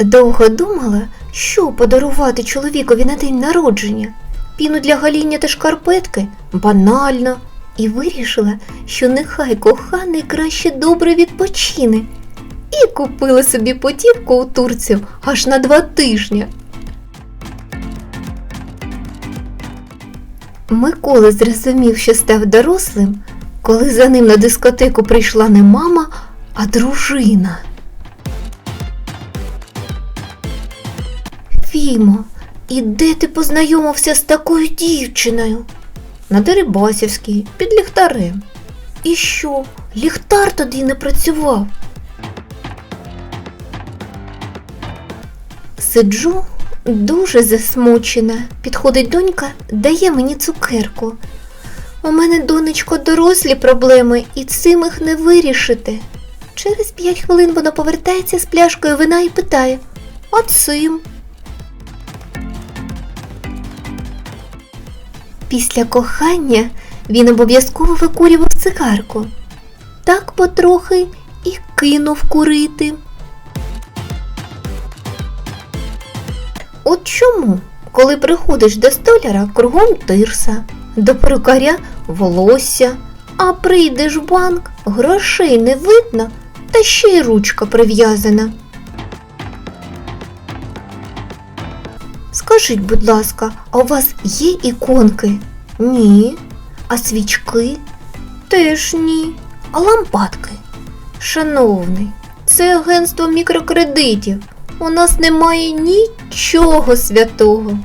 Довго думала, що подарувати чоловікові на день народження. Піну для гаління та шкарпетки банально. І вирішила, що нехай коханий краще добре відпочине. І купила собі потівку у турців аж на два тижні. Микола зрозумів, що став дорослим, коли за ним на дискотеку прийшла не мама, а дружина. Фімо, і де ти познайомився з такою дівчиною? На Дерибасівській, під ліхтарем. І що, ліхтар тоді не працював? Сиджу дуже засмучена. Підходить донька, дає мені цукерку. У мене, донечко, дорослі проблеми, і цим їх не вирішити. Через п'ять хвилин вона повертається з пляшкою вина і питає: А цим? Після кохання він обов'язково викурював цигарку. Так потрохи і кинув курити. От чому, коли приходиш до столяра, кругом тирса, до перукаря волосся, а прийдеш в банк, грошей не видно, та ще й ручка прив'язана. Скажіть, будь ласка, а у вас є іконки? Ні. А свічки? Теж ні. А лампадки? Шановний, це агентство мікрокредитів. У нас немає нічого святого.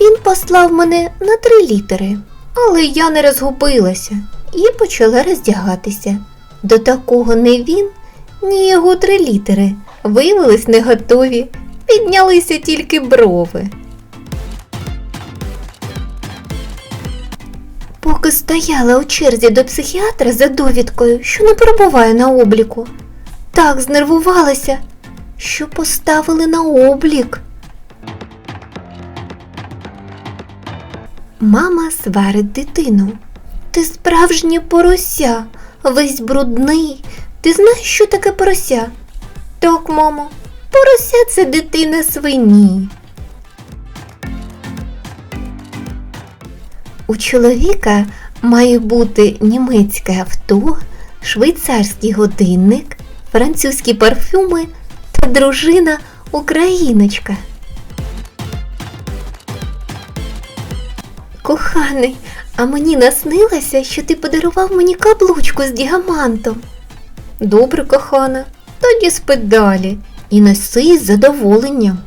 Він послав мене на три літери, але я не розгубилася і почала роздягатися. До такого не він, ні його три літери виявились не готові, піднялися тільки брови. Поки стояла у черзі до психіатра за довідкою, що не перебуває на обліку, так знервувалася, що поставили на облік. Мама сварить дитину. Ти справжнє порося, весь брудний. Ти знаєш, що таке порося? Так, мамо, порося це дитина свині. У чоловіка має бути німецьке авто, швейцарський годинник, французькі парфюми та дружина україночка. Коханий, а мені наснилося, що ти подарував мені каблучку з діамантом. Добре, кохана, тоді спи далі і носи з задоволенням.